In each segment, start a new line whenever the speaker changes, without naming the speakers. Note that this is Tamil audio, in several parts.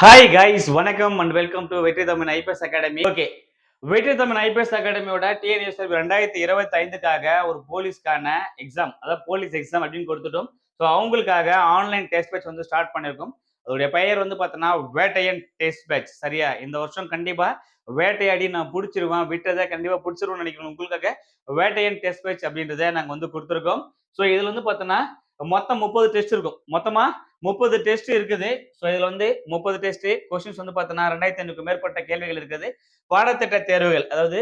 ஹாய் கைஸ் வணக்கம் and welcome to Vetri Tamil IPS academy okay வெற்றி தமிழ் ஐபிஎஸ் அகாடமியோட டிஎன்எஸ் ரெண்டாயிரத்தி இருபத்தி ஐந்துக்காக ஒரு போலீஸ்க்கான எக்ஸாம் அதாவது போலீஸ் எக்ஸாம் அப்படின்னு கொடுத்துட்டோம். ஸோ அவங்களுக்காக ஆன்லைன் டெஸ்ட் பேட்ச் வந்து ஸ்டார்ட் பண்ணியிருக்கோம் அதோடைய பெயர் வந்து பார்த்தோன்னா வேட்டையன் டெஸ்ட் பேட்ச் சரியா? இந்த வருஷம் கண்டிப்பாக வேட்டையாடி நான் பிடிச்சிருவேன் விட்டதை கண்டிப்பாக பிடிச்சிருவோம்னு நினைக்கிறோம் உங்களுக்காக. வேட்டையன் டெஸ்ட் பேட்ச் அப்படின்றத நாங்கள் வந்து கொடுத்துருக்கோம். ஸோ இதில் வந்து பார்த்தோன்னா மொத்தம் முப்பது டெஸ்ட் இருக்கும். மொத்தமாக முப்பது டெஸ்ட் இருக்குது. ஸோ இதில் வந்து முப்பது டெஸ்ட் கொஸ்டின்ஸ் வந்து பார்த்தோன்னா ரெண்டாயிரத்தி ஐநூறுக்கு மேற்பட்ட கேள்விகள் இருக்குது. பாடத்திட்ட தேர்வுகள் அதாவது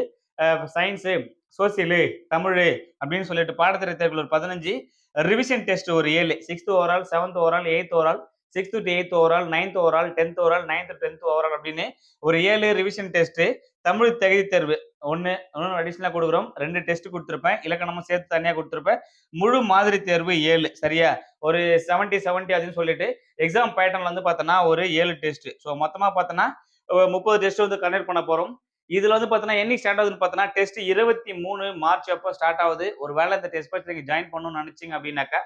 சயின்ஸு சோசியலு தமிழ் அப்படின்னு சொல்லிட்டு பாடத்திட்ட தேர்வுகள் ஒரு பதினஞ்சு. ரிவிஷன் டெஸ்ட் ஒரு ஏழு. Sixth overall seventh overall eighth overall sixth to eighth overall ninth overall tenth overall ninth tenth overall அப்படின்னு ஒரு ஏழு ரிவிஷன் டெஸ்ட் தமிழ் தகுதி தேர்வு. ஒன்று இன்னொன்று அடிஷ்னலாக கொடுக்குறோம். ரெண்டு டெஸ்ட் கொடுத்துருப்பேன். இலக்கணமும் சேர்த்து தனியாக கொடுத்துருப்பேன். முழு மாதிரி தேர்வு ஏழு சரியா? ஒரு செவன்ட்டி செவன்ட்டி அப்படின்னு சொல்லிட்டு எக்ஸாம் பேட்டர்ன்ல வந்து பார்த்தோன்னா ஒரு ஏழு டெஸ்ட் ஸோ மொத்தமாக பார்த்தோன்னா முப்பது டெஸ்ட் வந்து கண்டக்ட் பண்ண போகிறோம் இதுல வந்து பார்த்தோன்னா என்னைக்கு ஸ்டார்ட் ஆகுதுன்னு பார்த்தோன்னா டெஸ்ட் இருபத்தி மூணு மார்ச் அப்போ ஸ்டார்ட் ஆகுது. ஒரு வேளை இந்த டெஸ்ட் பற்றி நீங்கள் ஜாயின் பண்ணணும்னு நினச்சிங்க அப்படின்னாக்கா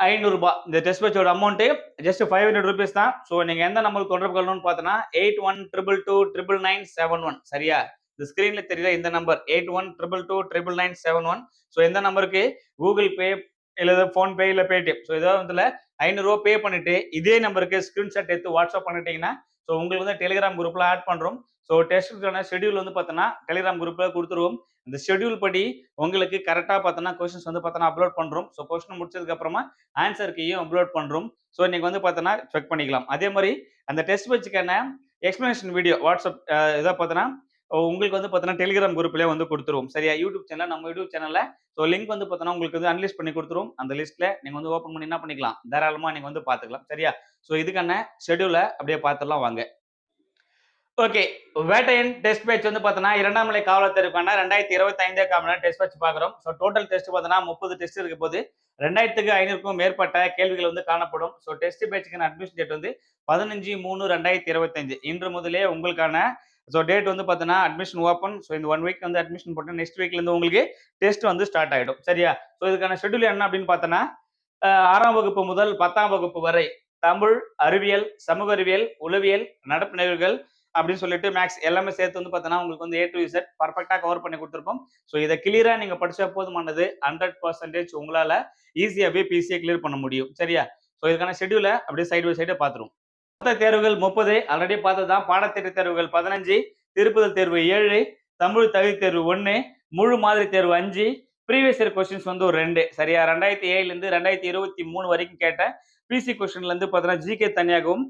ஐநூறுரூபா இந்த test பேட்சோட amount just five hundred rupees தான். ஸோ நீங்கள் எந்த நம்பருக்கு தொடர்பு கொள்ளணும்னு பார்த்தோன்னா eight one triple two triple nine seven one சரியா? இந்த ஸ்க்ரீன்ல தெரியல இந்த number eight one triple two triple nine seven one so இந்த நம்பருக்கு கூகுள் பே இல்லை ஃபோன்பே இல்லை பேடிஎம் ஸோ ஏதாவது வந்து ஐநூறுரூவா பே பண்ணிட்டு இதே நம்பருக்கு ஸ்க்ரீன்ஷாட் எடுத்து வாட்ஸ்அப் பண்ணிட்டீங்கன்னா ஸோ உங்களுக்கு வந்து டெலிகிராம் குரூப்பில் ஆட் பண்ணுறோம் ஸோ டெஸ்ட்டுக்கான ஷெடியூல் வந்து பார்த்தோன்னா டெலிகிராம் குரூப்பில் கொடுத்துருவோம். இந்த ஷெடியூல் படி உங்களுக்கு கரெக்டாக பார்த்தோன்னா கொஸ்டின்ஸ் வந்து பார்த்தோன்னா அப்லோட் பண்ணுறோம் ஸோ கொஸ்டின் முடிச்சதுக்கப்புறமா ஆன்சர் கீயும் அப்லோட் பண்ணுறோம் ஸோ நீங்கள் வந்து பார்த்தோன்னா செக் பண்ணிக்கலாம். அதே மாதிரி அந்த டெஸ்ட் வச்சுக்கான எக்ஸ்பிளனேஷன் வீடியோ வாட்ஸ்அப் இதை பார்த்தோன்னா உங்களுக்கு வந்து பார்த்தோன்னா டெலிகிராம் குரூப்லேயே வந்து கொடுத்துருவோம். சரியா? யூடியூப் சேனல் நம்ம யூடியூப் சேனலில் ஸோ லிங்க் வந்து பார்த்தோன்னா உங்களுக்கு வந்து அன்லிஸ்ட் பண்ணி கொடுத்துருவோம். அந்த லிஸ்ட்டில் நீங்கள் வந்து ஓப்பன் பண்ணி என்ன பண்ணிக்கலாம்? தாராளமாக நீங்கள் வந்து பார்த்துக்கலாம் சரியா? ஸோ இதுக்கான ஷெடியூலை அப்படியே பார்த்துடலாம் வாங்க. ஓகே வேட்டையன் டெஸ்ட் பேட்ச் வந்து பார்த்தோன்னா இரண்டாம் நிலை காவலத்திற்கான ரெண்டாயிரத்தி இருபத்தி ஐந்தாம் டெஸ்ட் பேட்ச் பார்க்குறோம் ஸோ டோட்டல் டெஸ்ட் பார்த்தோன்னா முப்பது டெஸ்ட் இருக்க போது ரெண்டாயிரத்துக்கு ஐநூறுக்கும் மேற்பட்ட கேள்விகள் வந்து காணப்படும். ஸோ டெஸ்ட் பேட்சுக்கான அட்மிஷன் டேட் வந்து பதினஞ்சு மூணு ரெண்டாயிரத்தி இருபத்தஞ்சு இன்று முதலே உங்களுக்கான ஸோ டேட் வந்து பார்த்தோன்னா அட்மிஷன் ஓப்பன் ஸோ இந்த ஒன் வீக் வந்து அட்மிஷன் போட்டு நெக்ஸ்ட் வீக்லேருந்து உங்களுக்கு டெஸ்ட் வந்து ஸ்டார்ட் ஆகிடும் சரியா? ஸோ இதுக்கான ஷெட்யூல் என்ன அப்படின்னு பார்த்தோன்னா ஆறாம் வகுப்பு முதல் பத்தாம் வகுப்பு வரை தமிழ் அறிவியல் சமூக அறிவியல் உளவியல் நடப்பு நிகழ்வுகள் அப்படின்னு சொல்லிட்டு மேக்ஸ் எல்லாமே சேர்த்து வந்து பார்த்தோன்னா உங்களுக்கு வந்து ஏ டு இசட் பர்ஃபெக்டாக கவர் பண்ணி கொடுத்துருப்போம். ஸோ இதை கிளியராக நீங்கள் படிச்சா போதுமானது. ஹண்ட்ரட் பர்சன்டேஜ் உங்களால் ஈஸியாகவே பிசியை கிளியர் பண்ண முடியும். சரியா? ஸோ இதுக்கான ஷெட்யூலை அப்படியே சைடு பை சைடு பார்த்துருவோம். மொத்த தேர்வுகள் முப்பது. ஆல்ரெடி பார்த்ததுதான். பாடத்திட்ட தேர்வுகள் பதினஞ்சு. திருப்புதல் தேர்வு ஏழு. தமிழ் தகுதி தேர்வு ஒன்று முழு மாதிரி தேர்வு அஞ்சு. ப்ரீவியஸ் இயர் கொஸ்டின்ஸ் வந்து ஒரு ரெண்டு. சரியா? ரெண்டாயிரத்தி ஏழுலேருந்து ரெண்டாயிரத்தி இருபத்தி மூணு வரைக்கும் கேட்ட பிசி கொஸ்டின்லேருந்து பார்த்தோன்னா ஜிகே தனியாகவும்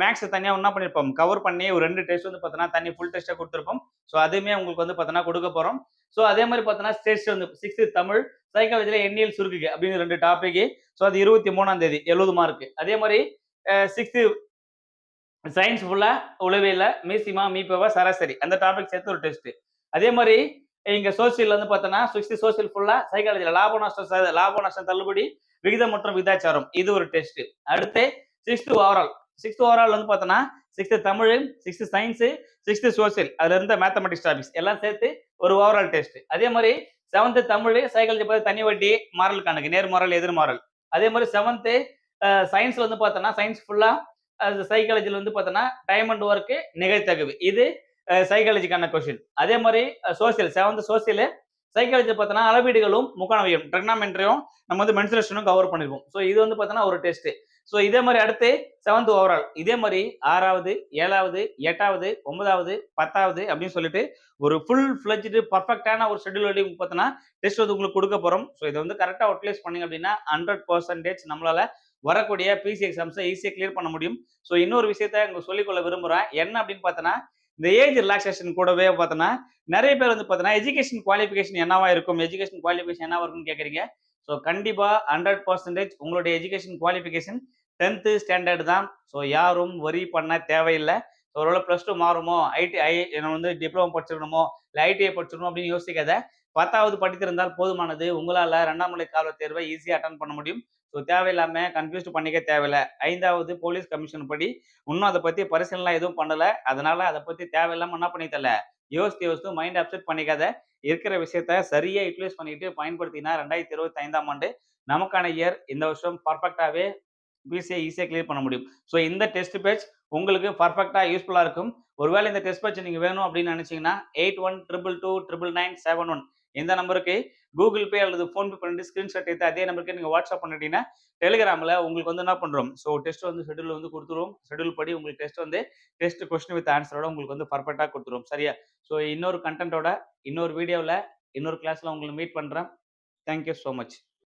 மேக்ஸ் தனியாக என்ன பண்ணியிருப்போம்? கவர் பண்ணி ஒரு ரெண்டு டெஸ்ட் வந்து பார்த்தோன்னா தனி ஃபுல் டெஸ்ட்டாக கொடுத்துருப்போம். ஸோ அதுவுமே உங்களுக்கு வந்து பார்த்தோன்னா கொடுக்க போகிறோம் ஸோ அதே மாதிரி பார்த்தோன்னா ஸ்டேட்ஸ் வந்து சிக்ஸ்த்து தமிழ் சைக்காலஜியில் எண்ணியல் சுருக்கு அப்படின்னு ரெண்டு டாபிக் ஸோ அது இருபத்தி மூணாம் தேதி எழுபது மார்க் அதே மாதிரி சிக்ஸ்த்து சயின்ஸ் ஃபுல்லாக உளவியல மீசிமா மீப்பவா சராசரி. அந்த டாபிக் சேர்த்து ஒரு டெஸ்ட் அதே மாதிரி இங்க சோசியல் வந்து பார்த்தோன்னா சிக்ஸ்த் சோசியல் ஃபுல்லா சைக்காலஜியில் லாப நஷ்டம் லாப நஷ்டம் தள்ளுபடி விகிதம் மற்றும் விகிதாச்சாரம். இது ஒரு டெஸ்ட் அடுத்து சிக்ஸ்த் ஓவரால் சிக்ஸ்த் ஓவரால் வந்து பார்த்தோன்னா sixth Tamil sixth science sixth social அதுல இருந்த மேத்தமெட்டிக்ஸ் டாபிக்ஸ் எல்லாம் சேர்த்து ஒரு ஓவரால் டெஸ்ட் அதே மாதிரி செவன்த் தமிழ் சைக்காலஜி பார்த்து தனி வட்டி மாரல் கணக்கு நேர்மாறல் எதிர்மாறல். அதே மாதிரி செவன்த்து சயின்ஸ்ல வந்து பார்த்தோன்னா சயின்ஸ் ஃபுல்லா சைக்காலஜியில் வந்து பார்த்தோன்னா டைமண்ட் ஒர்க்கு நிகழ்த்தகவு இது சைக்காலஜிக்கான கொஷின் அதே மாதிரி சோசியல் செவன்த் சோசியல் சைக்காலஜி பார்த்தோன்னா அளவீடுகளும் முக்கானவையும் ட்ரிக்னாமெண்ட்ரியும் நம்ம வந்து மென்சுரேஷனும் கவர் பண்ணிருக்கோம். ஸோ இது வந்து பார்த்தோன்னா ஒரு டெஸ்ட் ஸோ இதே மாதிரி அடுத்து செவன்த் ஓவரால் இதே மாதிரி ஆறாவது ஏழாவது எட்டாவது ஒன்பதாவது பத்தாவது அப்படின்னு சொல்லிட்டு ஒரு ஃபுல் ஃபிளஜ்டு பர்ஃபெக்டான ஒரு ஷெடியூல் வழி பார்த்தோன்னா டெஸ்ட் வந்து உங்களுக்கு கொடுக்க போகிறோம் ஸோ இதை வந்து கரெக்டாக யூட்டிலைஸ் பண்ணீங்க அப்படின்னா ஹண்ட்ரட் பர்சன்டேஜ் நம்மளால வரக்கூடிய பிசி எக்ஸாம்ஸை ஈஸியாக கிளியர் பண்ண முடியும். ஸோ இன்னொரு விஷயத்த இங்கே சொல்லிக்கொள்ள விரும்புகிறேன் என்ன அப்படின்னு பார்த்தோன்னா இந்த ஏஜ் ரிலாக்ஸேஷன் கூடவே பார்த்தோன்னா நிறைய பேர் வந்து பார்த்தோன்னா எஜுகேஷன் குவாலிஃபிகேஷன் என்னவா இருக்கும்? எஜுகேஷன் குவாலிஃபிகேஷன் என்னவா இருக்கும்னு கேட்குறீங்க ஸோ கண்டிப்பாக ஹண்ட்ரட் பர்சன்டேஜ் உங்களுடைய எஜுகேஷன் குவாலிஃபிகேஷன் டென்த்து ஸ்டாண்டர்ட் தான். ஸோ யாரும் வரி பண்ண தேவையில்லை. ஸோ ஒருவேளை ப்ளஸ் டூ மாறுமோ? ஐடி ஐ வந்து டிப்ளமோ படிச்சிருக்கணுமோ? இல்லை ஐடிஐ படிச்சிடணும் அப்படின்னு யோசிக்காத. பத்தாவது படித்திருந்தால் போதுமானது. உங்களால் ரெண்டாம் நிலை கால தேர்வை ஈஸியாக அட்டன் பண்ண முடியும். ஸோ தேவையில்லாமல் கன்ஃபியூஸ்ட் பண்ணிக்க தேவையில்லை. ஐந்தாவது போலீஸ் கமிஷன் படி இன்னும் அதை பற்றி பரிசீலனை எதுவும் பண்ணலை. அதனால அதை பற்றி தேவையில்லாமல் என்ன பண்ணி யோசித்து யோசித்து மைண்ட் அப்செட் பண்ணிக்காத. இருக்கிற விஷயத்த சரியாக யூட்டிலைஸ் பண்ணிட்டு பயன்படுத்தினா ரெண்டாயிரத்தி இருபத்தி ஐந்தாம் ஆண்டு நமக்கான இயர் இந்த வருஷம் பர்ஃபெக்டாகவே பிசியை ஈஸியாக கிளியர் பண்ண முடியும். ஸோ இந்த டெஸ்ட் பேட்ச் உங்களுக்கு பர்ஃபெக்டாக யூஸ்ஃபுல்லாக இருக்கும். ஒருவேளை இந்த டெஸ்ட் பேட்ச் நீங்கள் வேணும் அப்படின்னு நினச்சிங்கன்னா eight one triple two triple nine seven one இந்த நம்பருக்கு கூகுள் பே அல்லது ஃபோன்பே பண்ணிட்டு ஸ்க்ரீன்ஷாட் எடுத்து அதே நம்பருக்கு நீங்கள் வாட்ஸ்அப் பண்ணிட்டீங்கன்னா டெலிகிராமில் உங்களுக்கு வந்து என்ன பண்ணுறோம் ஸோ டெஸ்ட் வந்து ஷெடியூல் வந்து கொடுத்துருவோம். ஷெடியூல் படி உங்களுக்கு டெஸ்ட் வந்து டெஸ்ட் கொஸ்டின் வித் ஆன்சரோட உங்களுக்கு வந்து பர்ஃபெக்டாக கொடுத்துருவோம். சரியா? ஸோ இன்னொரு கண்டென்ட்டோட இன்னொரு வீடியோவில் இன்னொரு கிளாஸில் உங்களை மீட் பண்ணுறேன் தேங்க்யூ ஸோ மச்